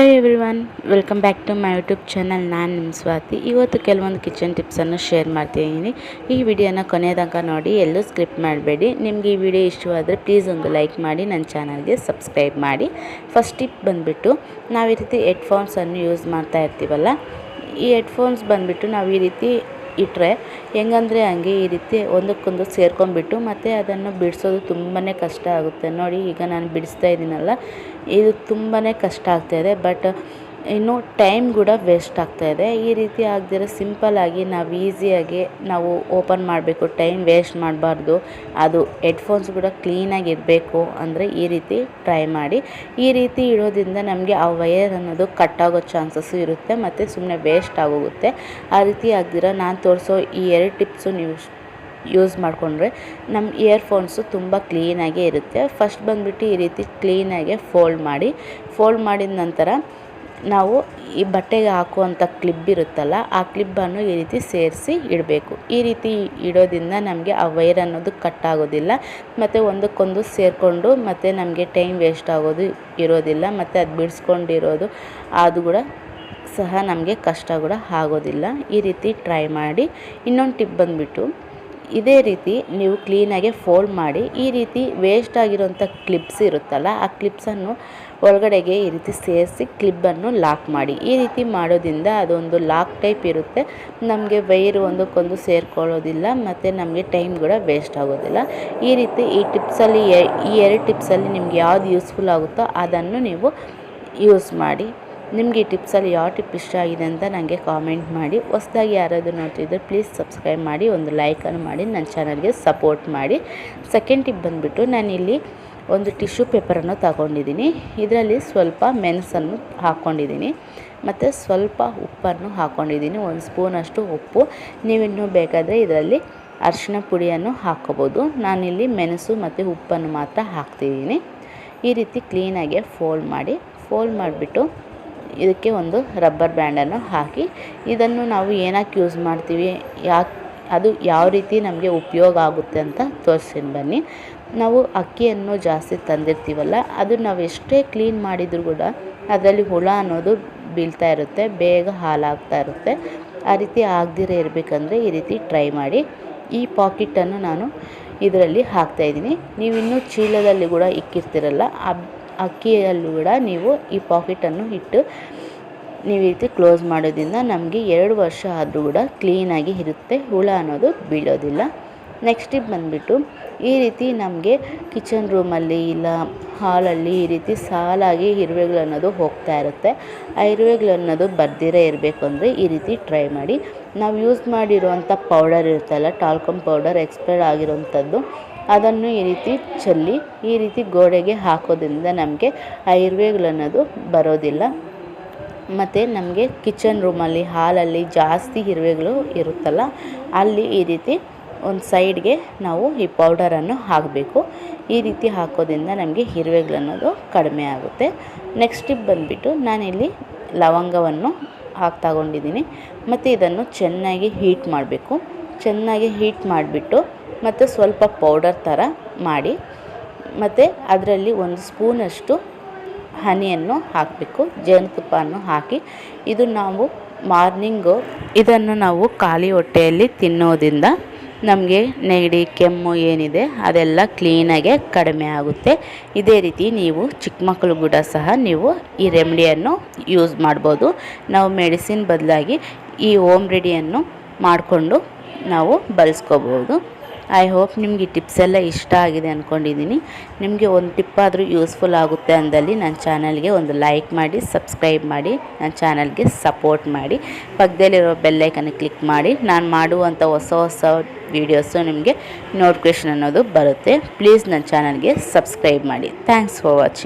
Hello everyone welcome back to my YouTube channel ನಾನು ನಿಮ್ಮ ಸ್ವಾತಿ. ಇವತ್ತು ಕೆಲವೊಂದು ಕಿಚನ್ ಟಿಪ್ಸನ್ನು ಶೇರ್ ಮಾಡ್ತಿದ್ದೀನಿ ಈ ವಿಡಿಯೋನ ಕೊನೆ ತನಕ ನೋಡಿ, ಎಲ್ಲೂ ಸ್ಕ್ರಿಪ್ಟ್ ಮಾಡಬೇಡಿ. ನಿಮಗೆ ಈ ವಿಡಿಯೋ ಇಷ್ಟವಾದರೆ ಪ್ಲೀಸ್ ಒಂದು ಲೈಕ್ ಮಾಡಿ ನನ್ನ ಚಾನಲ್ಗೆ ಸಬ್ಸ್ಕ್ರೈಬ್ ಮಾಡಿ. ಫಸ್ಟ್ ಟಿಪ್ ಬಂದುಬಿಟ್ಟು, ನಾವು ಈ ರೀತಿ ಹೆಡ್ಫೋನ್ಸನ್ನು ಯೂಸ್ ಮಾಡ್ತಾ ಇರ್ತೀವಲ್ಲ, ಈ ಹೆಡ್ಫೋನ್ಸ್ ಬಂದುಬಿಟ್ಟು ನಾವು ಈ ರೀತಿ ಇಟ್ಟರೆ ಹೆಂಗಂದರೆ ಹಂಗೆ ಈ ರೀತಿ ಒಂದಕ್ಕೊಂದು ಸೇರ್ಕೊಂಡ್ಬಿಟ್ಟು ಮತ್ತು ಅದನ್ನು ಬಿಡಿಸೋದು ತುಂಬಾ ಕಷ್ಟ ಆಗುತ್ತೆ. ನೋಡಿ ಈಗ ನಾನು ಬಿಡಿಸ್ತಾ ಇದ್ದೀನಲ್ಲ, ಇದು ತುಂಬಾ ಕಷ್ಟ ಆಗ್ತಾಯಿದೆ ಬಟ್ ಇನ್ನು ಟೈಮ್ ಕೂಡ ವೇಸ್ಟ್ ಆಗ್ತಾಯಿದೆ ಈ ರೀತಿ ಆಗದಿರೋ ಸಿಂಪಲ್ಲಾಗಿ ನಾವು ಈಸಿಯಾಗಿ ನಾವು ಓಪನ್ ಮಾಡಬೇಕು, ಟೈಮ್ ವೇಸ್ಟ್ ಮಾಡಬಾರ್ದು. ಅದು ಹೆಡ್ಫೋನ್ಸ್ ಕೂಡ ಕ್ಲೀನಾಗಿ ಇರಬೇಕು ಅಂದರೆ ಈ ರೀತಿ ಟ್ರೈ ಮಾಡಿ. ಈ ರೀತಿ ಇಡೋದ್ರಿಂದ ನಮಗೆ ಆ ವಯರ್ ಅನ್ನೋದು ಕಟ್ಟಾಗೋ ಚಾನ್ಸಸ್ಸು ಇರುತ್ತೆ ಮತ್ತು ಸುಮ್ಮನೆ ವೇಸ್ಟ್ ಆಗೋಗುತ್ತೆ. ಆ ರೀತಿ ಆಗದಿರ ನಾನು ತೋರಿಸೋ ಈ ಎರಡು ಟಿಪ್ಸು ನೀವು ಯೂಸ್ ಮಾಡಿಕೊಂಡ್ರೆ ನಮ್ಮ ಇಯರ್ಫೋನ್ಸು ತುಂಬ ಕ್ಲೀನಾಗೇ ಇರುತ್ತೆ. ಫಸ್ಟ್ ಬಂದುಬಿಟ್ಟು ಈ ರೀತಿ ಕ್ಲೀನಾಗೆ ಫೋಲ್ಡ್ ಮಾಡಿ. ಫೋಲ್ಡ್ ಮಾಡಿದ ನಂತರ ನಾವು ಈ ಬಟ್ಟೆಗೆ ಹಾಕುವಂಥ ಕ್ಲಿಬ್ ಇರುತ್ತಲ್ಲ, ಆ ಕ್ಲಿಬ್ಬನ್ನು ಈ ರೀತಿ ಸೇರಿಸಿ ಇಡಬೇಕು. ಈ ರೀತಿ ಇಡೋದ್ರಿಂದ ನಮಗೆ ಆ ವೈರ್ ಅನ್ನೋದು ಕಟ್ ಆಗೋದಿಲ್ಲ, ಮತ್ತು ಒಂದಕ್ಕೊಂದು ಸೇರಿಕೊಂಡು ಮತ್ತು ನಮಗೆ ಟೈಮ್ ವೇಸ್ಟ್ ಆಗೋದು ಇರೋದಿಲ್ಲ, ಮತ್ತು ಅದು ಬಿಡಿಸ್ಕೊಂಡಿರೋದು ಅದು ಕೂಡ ಸಹ ನಮಗೆ ಕಷ್ಟ ಕೂಡ ಆಗೋದಿಲ್ಲ. ಈ ರೀತಿ ಟ್ರೈ ಮಾಡಿ ಇನ್ನೊಂದು ಟಿಪ್ ಬಂದುಬಿಟ್ಟು ಇದೇ ರೀತಿ ನೀವು ಕ್ಲೀನಾಗೆ ಫೋಲ್ಡ್ ಮಾಡಿ, ಈ ರೀತಿ ವೇಸ್ಟ್ ಆಗಿರೋಂಥ ಕ್ಲಿಪ್ಸ್ ಇರುತ್ತಲ್ಲ, ಆ ಕ್ಲಿಪ್ಸನ್ನು ಒಳಗಡೆಗೆ ಈ ರೀತಿ ಸೇರಿಸಿ ಕ್ಲಿಪ್ಪನ್ನು ಲಾಕ್ ಮಾಡಿ. ಈ ರೀತಿ ಮಾಡೋದ್ರಿಂದ ಅದೊಂದು ಲಾಕ್ ಟೈಪ್ ಇರುತ್ತೆ. ನಮಗೆ ವೈರು ಒಂದಕ್ಕೊಂದು ಸೇರ್ಕೊಳ್ಳೋದಿಲ್ಲ, ಮತ್ತು ನಮಗೆ ಟೈಮ್ ಕೂಡ ವೇಸ್ಟ್ ಆಗೋದಿಲ್ಲ. ಈ ರೀತಿ ಈ ಟಿಪ್ಸಲ್ಲಿ ಈ ಎರಡು ಟಿಪ್ಸಲ್ಲಿ ನಿಮ್ಗೆ ಯಾವ್ದು ಯೂಸ್ಫುಲ್ ಆಗುತ್ತೋ ಅದನ್ನು ನೀವು ಯೂಸ್ ಮಾಡಿ. ನಿಮಗೆ ಈ ಟಿಪ್ಸಲ್ಲಿ ಯಾವ ಟಿಪ್ ಇಷ್ಟ ಆಗಿದೆ ಅಂತ ನನಗೆ ಕಾಮೆಂಟ್ ಮಾಡಿ. ಹೊಸ್ದಾಗಿ ಯಾರಾದರೂ ನೋಡ್ತಿದ್ದರೆ ಪ್ಲೀಸ್ ಸಬ್ಸ್ಕ್ರೈಬ್ ಮಾಡಿ, ಒಂದು ಲೈಕನ್ನು ಮಾಡಿ, ನನ್ನ ಚಾನಲ್ಗೆ ಸಪೋರ್ಟ್ ಮಾಡಿ. ಸೆಕೆಂಡ್ ಟಿಪ್ ಬಂದುಬಿಟ್ಟು ನಾನಿಲ್ಲಿ ಒಂದು ಟಿಶ್ಯೂ ಪೇಪರನ್ನು ತಗೊಂಡಿದ್ದೀನಿ. ಇದರಲ್ಲಿ ಸ್ವಲ್ಪ ಮೆಣಸನ್ನು ಹಾಕ್ಕೊಂಡಿದ್ದೀನಿ. ಮತ್ತು ಸ್ವಲ್ಪ ಉಪ್ಪನ್ನು ಹಾಕ್ಕೊಂಡಿದ್ದೀನಿ, ಒಂದು ಸ್ಪೂನಷ್ಟು ಉಪ್ಪು. ನೀವಿನ್ನೂ ಬೇಕಾದರೆ ಇದರಲ್ಲಿ ಅರಿಶಿನ ಪುಡಿಯನ್ನು ಹಾಕ್ಕೋಬೋದು. ನಾನಿಲ್ಲಿ ಮೆಣಸು ಮತ್ತು ಉಪ್ಪನ್ನು ಮಾತ್ರ ಹಾಕ್ತಿದ್ದೀನಿ. ಈ ರೀತಿ ಕ್ಲೀನಾಗಿ ಫೋಲ್ಡ್ ಮಾಡಿ, ಫೋಲ್ಡ್ ಮಾಡಿಬಿಟ್ಟು ಇದಕ್ಕೆ ಒಂದು ರಬ್ಬರ್ ಬ್ಯಾಂಡನ್ನು ಹಾಕಿ ಇದನ್ನು ನಾವು ಏನಕ್ಕೆ ಯೂಸ್ ಮಾಡ್ತೀವಿ, ಯಾಕೆ, ಅದು ಯಾವ ರೀತಿ ನಮಗೆ ಉಪಯೋಗ ಆಗುತ್ತೆ ಅಂತ ತೋರಿಸ್ತೀನಿ ಬನ್ನಿ. ನಾವು ಅಕ್ಕಿಯನ್ನು ಜಾಸ್ತಿ ತಂದಿರ್ತೀವಲ್ಲ, ಅದು ನಾವು ಎಷ್ಟೇ ಕ್ಲೀನ್ ಮಾಡಿದರೂ ಕೂಡ ಅದರಲ್ಲಿ ಹುಳ ಅನ್ನೋದು ಬೀಳ್ತಾ ಇರುತ್ತೆ, ಬೇಗ ಹಾಲಾಗ್ತಾ ಇರುತ್ತೆ. ಆ ರೀತಿ ಆಗದಿರೇ ಇರಬೇಕಂದ್ರೆ ಈ ರೀತಿ ಟ್ರೈ ಮಾಡಿ. ಈ ಪಾಕಿಟನ್ನು ನಾನು ಇದರಲ್ಲಿ ಹಾಕ್ತಾಯಿದ್ದೀನಿ ನೀವು ಇನ್ನೂ ಚೀಲದಲ್ಲಿ ಕೂಡ ಇಕ್ಕಿರ್ತೀರಲ್ಲ ಆ ಅಕ್ಕಿಯಲ್ಲೂ ಕೂಡ ನೀವು ಈ ಪಾಕೆಟನ್ನು ಇಟ್ಟು ನೀವು ಈ ರೀತಿ ಕ್ಲೋಸ್ ಮಾಡೋದ್ರಿಂದ ನಮಗೆ ಎರಡು ವರ್ಷ ಆದರೂ ಕೂಡ ಕ್ಲೀನಾಗಿ ಇರುತ್ತೆ. ಹುಳ ಅನ್ನೋದು ಬೀಳೋದಿಲ್ಲ. ನೆಕ್ಸ್ಟ್ ಟಿಪ್ ಬಂದುಬಿಟ್ಟು ಈ ರೀತಿ ನಮಗೆ ಕಿಚನ್ ರೂಮಲ್ಲಿ ಇಲ್ಲ ಹಾಲಲ್ಲಿ ಈ ರೀತಿ ಸಾಲಾಗಿ ಇರುವೆಗಳನ್ನೋದು ಹೋಗ್ತಾ ಇರುತ್ತೆ. ಆ ಇರುವೆಗಳನ್ನೋದು ಬರ್ದಿರೇ ಇರಬೇಕು ಅಂದರೆ ಈ ರೀತಿ ಟ್ರೈ ಮಾಡಿ. ನಾವು ಯೂಸ್ ಮಾಡಿರುವಂಥ ಪೌಡರ್ ಇರುತ್ತಲ್ಲ ಟಾಲ್ಕಮ್ ಪೌಡರ್ ಎಕ್ಸ್ಪೈರ್ ಆಗಿರೋವಂಥದ್ದು ಅದನ್ನು ಈ ರೀತಿ ಚೆಲ್ಲಿ, ಈ ರೀತಿ ಗೋಡೆಗೆ ಹಾಕೋದ್ರಿಂದ ನಮಗೆ ಆ ಅನ್ನೋದು ಬರೋದಿಲ್ಲ. ಮತ್ತು ನಮಗೆ ಕಿಚನ್ ರೂಮಲ್ಲಿ, ಹಾಲಲ್ಲಿ ಜಾಸ್ತಿ ಇರುವೆಗಳು ಇರುತ್ತಲ್ಲ, ಅಲ್ಲಿ ಈ ರೀತಿ ಒಂದು ಸೈಡ್ಗೆ ನಾವು ಈ ಪೌಡರನ್ನು ಹಾಕಬೇಕು. ಈ ರೀತಿ ಹಾಕೋದ್ರಿಂದ ನಮಗೆ ಇರುವೆಗಳು ಅನ್ನೋದು ಕಡಿಮೆ ಆಗುತ್ತೆ. ನೆಕ್ಸ್ಟ್ ಟಿಪ್ ಬಂದುಬಿಟ್ಟು ನಾನಿಲ್ಲಿ ಲವಂಗವನ್ನು ಹಾಕಿ ತಗೊಂಡಿದ್ದೀನಿ. ಮತ್ತು ಇದನ್ನು ಚೆನ್ನಾಗಿ ಹೀಟ್ ಮಾಡಬೇಕು. ಚೆನ್ನಾಗಿ ಹೀಟ್ ಮಾಡಿಬಿಟ್ಟು ಮತ್ತು ಸ್ವಲ್ಪ ಪೌಡರ್ ಥರ ಮಾಡಿ ಮತ್ತು ಅದರಲ್ಲಿ ಒಂದು ಸ್ಪೂನಷ್ಟು ಹನಿಯನ್ನು ಹಾಕಬೇಕು ಜೇನುತುಪ್ಪವನ್ನು ಹಾಕಿ. ಇದು ನಾವು ಮಾರ್ನಿಂಗು ಇದನ್ನು ನಾವು ಖಾಲಿ ಹೊಟ್ಟೆಯಲ್ಲಿ ತಿನ್ನೋದ್ರಿಂದ ನಮಗೆ ನೆಗಡಿ, ಕೆಮ್ಮು ಏನಿದೆ ಅದೆಲ್ಲ ಕ್ಲೀನಾಗೆ ಕಡಿಮೆ ಆಗುತ್ತೆ. ಇದೇ ರೀತಿ ನೀವು ಚಿಕ್ಕ ಮಕ್ಕಳು ಕೂಡ ಸಹ ನೀವು ಈ ರೆಮಿಡಿಯನ್ನು ಯೂಸ್ ಮಾಡ್ಬೋದು. ನಾವು ಮೆಡಿಸಿನ್ ಬದಲಾಗಿ ಈ ಓಮ್ ರೆಡಿಯನ್ನು ಮಾಡಿಕೊಂಡು ನಾವು ಬಳಸ್ಕೋಬೋದು. ಐ ಹೋಪ್ ನಿಮಗೆ ಈ ಟಿಪ್ಸ್ ಎಲ್ಲ ಇಷ್ಟ ಆಗಿದೆ ಅಂದ್ಕೊಂಡಿದ್ದೀನಿ ನಿಮಗೆ ಒಂದು ಟಿಪ್ ಆದರೂ ಯೂಸ್ಫುಲ್ ಆಗುತ್ತೆ ಅಂದಲ್ಲಿ ನನ್ನ ಚಾನಲ್ಗೆ ಒಂದು ಲೈಕ್ ಮಾಡಿ ಸಬ್ಸ್ಕ್ರೈಬ್ ಮಾಡಿ ನನ್ನ ಚಾನಲ್ಗೆ ಸಪೋರ್ಟ್ ಮಾಡಿ. ಪಕ್ಕದಲ್ಲಿರೋ ಬೆಲ್ಲೈಕನ್ನು ಕ್ಲಿಕ್ ಮಾಡಿ. ನಾನು ಮಾಡುವಂಥ ಹೊಸ ಹೊಸ ವೀಡಿಯೋಸು ನಿಮಗೆ ನೋಟಿಫಿಕೇಷನ್ ಅನ್ನೋದು ಬರುತ್ತೆ. ಪ್ಲೀಸ್ ನನ್ನ ಚಾನಲ್ಗೆ ಸಬ್ಸ್ಕ್ರೈಬ್ ಮಾಡಿ. Thanks for watching